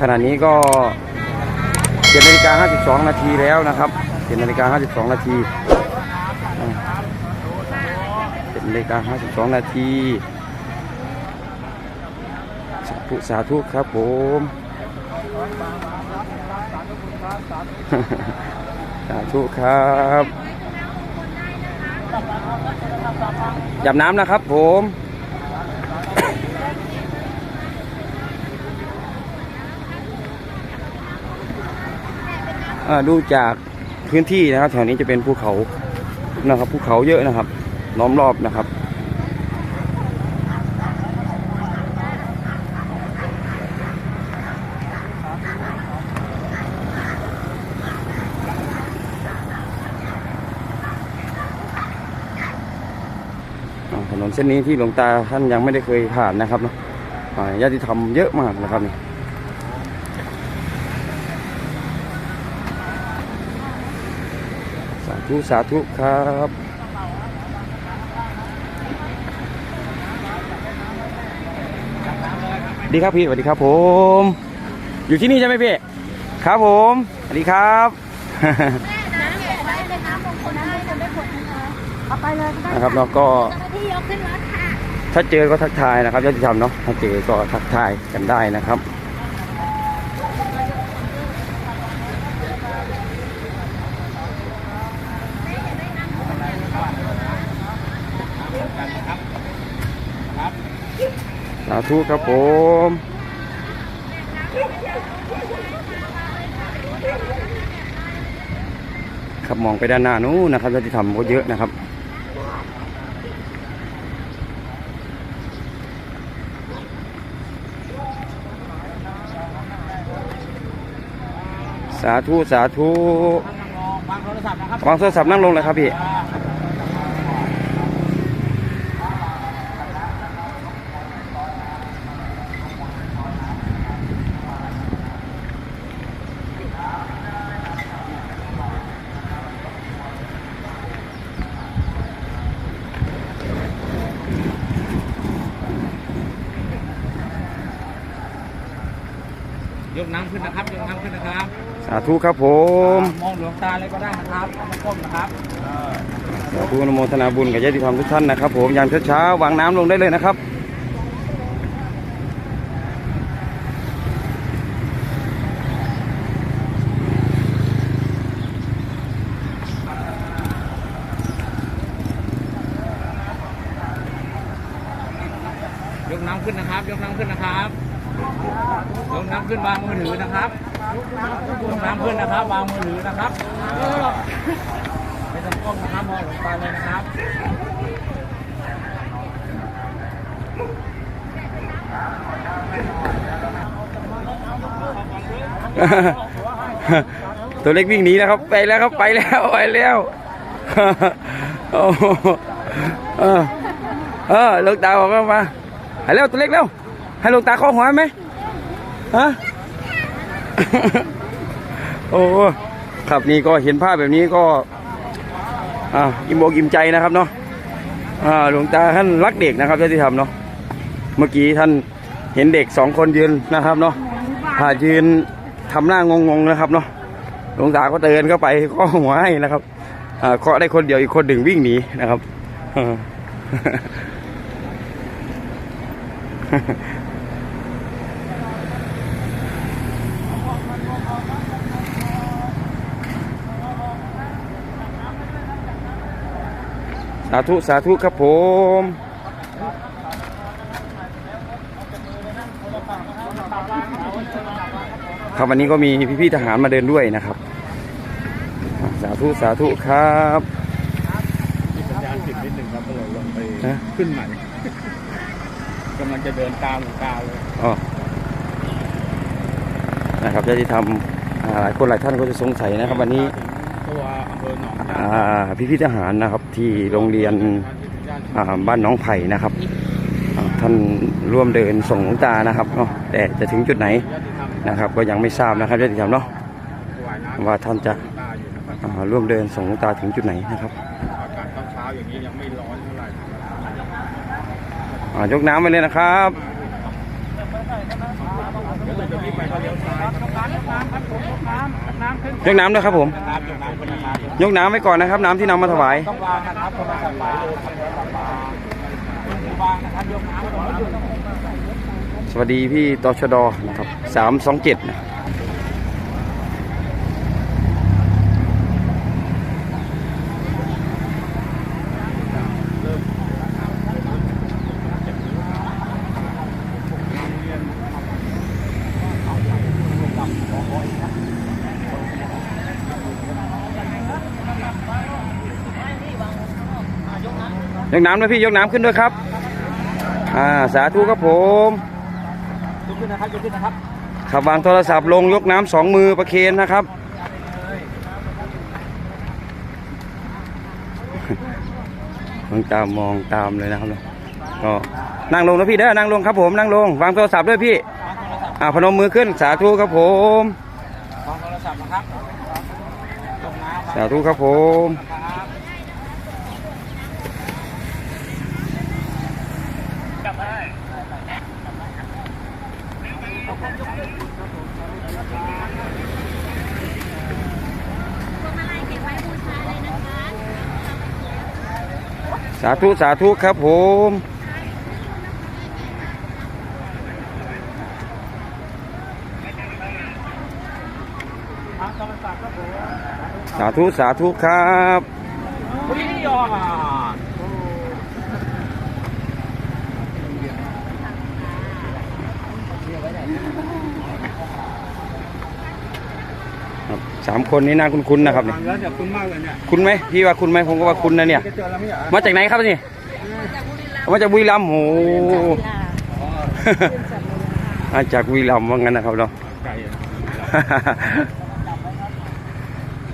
ขณะนี้ก็เจ็ดนาฬิกา52นาทีแล้วนะครับเจ็ดนาฬิกา52นาทีเจ็ดนาฬิกา52นาทีสาธุสาธุครับผมสาธุครับจับน้ำนะครับผม ดูจากพื้นที่นะครับแถวนี้จะเป็นภูเขานะครับภูเขาเยอะนะครับล้อมรอบนะครับถนนเส้นนี้ที่หลวงตาท่านยังไม่ได้เคยผ่านนะครับเนาะอ่าญาติธรรมเยอะมากนะครับนี่สา ธุสาธุครับดีครับพี่สวัสดีครับผม อยู่ที่นี่ใช่ไหมพี่ ครับผมสวัสดีครับน้ำเก็บไว้เลยครับบางคนได้คนได้ผลนะคะเอาไปเลยก็ได้นะครับเนาะก็เจ้าหน้าที่ยกขึ้นรถค่ะถ้าเจอก็ทักทายนะครับญาติธรรมเนาะถ้าเจอก็ทักทายกันได้นะครับ สาธุครับผมครับมองไปด้านหน้านู้นนะครับญาติธรรมก็เยอะนะครับสาธุ สาธุวางโทรศัพท์นะครับวางโทรศัพท์นั่งลงเลยครับพี่ ยกน้ำขึ้นนะครับยกน้ำขึ้นนะครับสาธุครับผมมองหลวงตาเลยก็ได้นะครับไม่ก้มนะครับสาธุอนุโมทนาบุญกับญาติธรรมทุกท่านนะครับ ผมยามเช้าๆวางน้ำลงได้เลยนะครับยกน้ำขึ้นนะครับ ยกน้ำขึ้นนะครับ ยกน้ำขึ้นวางมือถือนะครับยกน้ำขึ้นนะครับ วางมือถือนะครับไม่ต้องก้มนะครับมองหลงตาเลยนะครับตัวเล็กวิ่งหนีแล้วครับไปแล้วครับไปแล้วไปแล้วโอ้เออเออลูกตาบอกว่ามาให้วตัวเล็กเร็วให้ลูกตาข้อหัวไหม ฮะโอ้ครับนี่ก็เห็นภาพแบบนี้ก็อ่าอิ่มอกอิ่มใจนะครับเนาะอ่าหลวงตาท่านรักเด็กนะครับที่ทำเนาะเมื่อกี้ท่านเห็นเด็กสองคนยืนนะครับเนาะผ่ายืนทำหน้างงๆนะครับเนาะหลวงตาก็เตือนเข้าไปก็หัวให้นะครับอ่าเคาะได้คนเดียวอีกคนหนึ่งวิ่งหนีนะครับ สาธุ สาธุครับผมครับวันนี้ก็มีพี่ๆทหารมาเดินด้วยนะครับอ่าสาธุ สาธุครับสัญญาณติดนิดหนึ่งครับก็เลยลงไปนะขึ้นใหม่กำลังจะเดินตามหลวงตาเลยอ๋อนะครับญาติธรรมอ่าหลายคนหลายท่านก็จะสงสัยนะครับ วันนี้ตัว อำเภอหนองยาอ่พี่ๆทหารนะครับที่โรงเรียนบ้านน้องไผ่นะครับ ท่านร่วมเดินส่งหลวงตานะครับเนาะแต่จะถึงจุดไหนนะครับ ก็ยังไม่ทราบนะครับญาติธรรมเนาะว่าท่านจะร่วมเดินส่งหลวงตาถึงจุดไหนนะครับยกน้ำไปเลยนะครับ ยวเราจะมีนี้ไปก็เลี้ยวซ้ายยกน้ำยกน้ำครับผมยกน้ำยกน้ำขึ้นยกน้ำด้วยครับผมนะครับยกน้ำขึ้นนะครับยกน้ำไว้ก่อนนะครับ น้ำที่นำมาถวายต้องวางนะครับโทรศัพท์วางโทรศัพท์วางวางนะครับยกน้ำก่อนสวัสดีพี่ตชดนะครับสามสองเจ็ดนะ ยกน้ำนะพี่ยกน้ำขึ้นด้วยครับ อ่าสาธุครับผมยกขึ้นนะครับยกขึ้นนะครับขับวางโทรศัพท์ลงยกน้ำสองมือประเคนนะครับ มองตามมองตามเลยนะครับก็นั่งลงนะพี่เด้อนั่งลงครับผมนั่งลง วางโทรศัพท์ด้วยพี่อ่าพนมมือขึ้นสาธุครับผมวางโทรศัพท์นะครับยกน้ำสาธุครับผม ครับจับได้ พวงมาลัยเก็บไว้บูชาเลยนะคะ สาธุ สาธุ ครับผมสาธุ สาธุ ครับ วิทยา ครับ สามคนนี้น่าคุ้นๆนะครับเนี่ยแล้วจะคุณมากเลยเนี่ยคุ้นไหมพี่ว่าคุ้นไหมผมก็ว่าคุ้นนะเนี่ย จะเจอแล้วไม่เหรอมาจากไหนครับนี่มาจากบุรีรัมย์โอ้โหมาจากบุรีรัมย์ว่างั้นนะครับเนาะ ไก่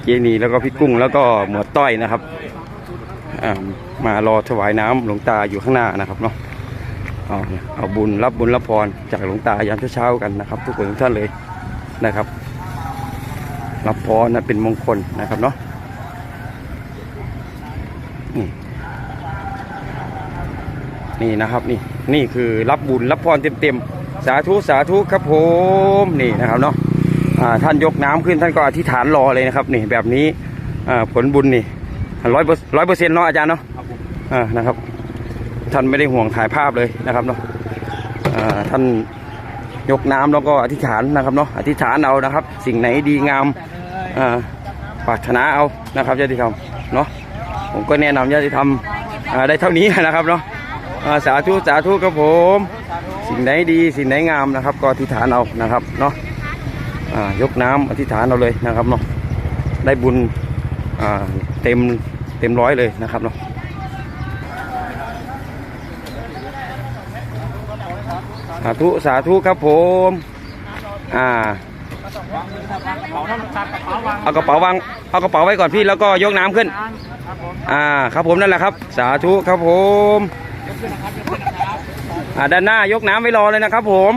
เจนีแล้วก็พี่กุ้งแล้วก็หมวดต้อยนะครับอ่ามารอถวายน้ำหลวงตาอยู่ข้างหน้านะครับเนาะเอาเอาบุญรับบุญรับพรจากหลวงตายามเช้าๆกันนะครับ ทุกคนทุกท่านเลยนะครับ รับพรนะเป็นมงคลนะครับเนาะนี่นี่นะครับนี่นี่คือรับบุญรับพรเต็มๆ สาธุสาธุครับผมนี่นะครับเนาะอ่าท่านยกน้ำขึ้นท่านก็อธิษฐานรอเลยนะครับ นี่แบบนี้อ่าผลบุญนี่ร้อยร้อยเปอร์เซ็นต์เนาะอาจารย์เนาะครับผมอ่านะครับ ท่านไม่ได้ห่วงถ่ายภาพเลยนะครับเนาะอ่าท่าน ยกน้ำแล้วก็อธิษฐานนะครับเนาะอธิษฐานเอานะครับ สิ่งไหนดีงามอ่าปรารถนาเอานะครับญาติธรรมเนาะผมก็แนะนำญาติธรรมอ่าได้เท่านี้นะครับเนาะสาธุสาธุครับผม สิ่งไหนดีสิ่งไหนงามนะครับ ก็อธิษฐานเอานะครับเนาะอ่ายกน้ำอธิษฐานเอาเลยนะครับเนาะได้บุญอ่าเต็มเต็มร้อยเลยนะครับเนาะาธุสาธุครับผม อ่า เอากระเป๋าวางเอากระเป๋าไว้ก่อนพี่แล้วก็ยกน้ำขึ้น อ่าครับผมนั่นแหละครับ สาธุครับผมอ่าด้านหน้ายกน้ำไว้รอเลยนะครับผม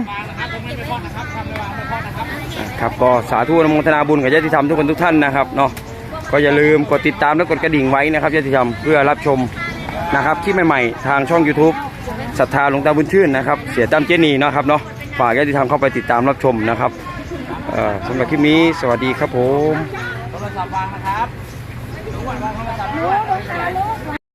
ครับก็สาธุนุโมทนาบุญกับญาติธรรมทุกคนทุกท่านนะครับเนาะก็อย่าลืมกดติดตามและกดกระดิ่งไว้นะครับญาติธรรมเพื่อรับชมนะครับที่ใหม่ๆทางช่อง YouTube ศรัทธาหลวงตาบุญชื่นนะครับ เสียตั้มเจนีนะครับเนาะฝากญาติธรรมเข้าไปติดตามรับชมนะครับสำหรับคลิปนี้สวัสดีครับผมโทรศัพท์วางนะครับ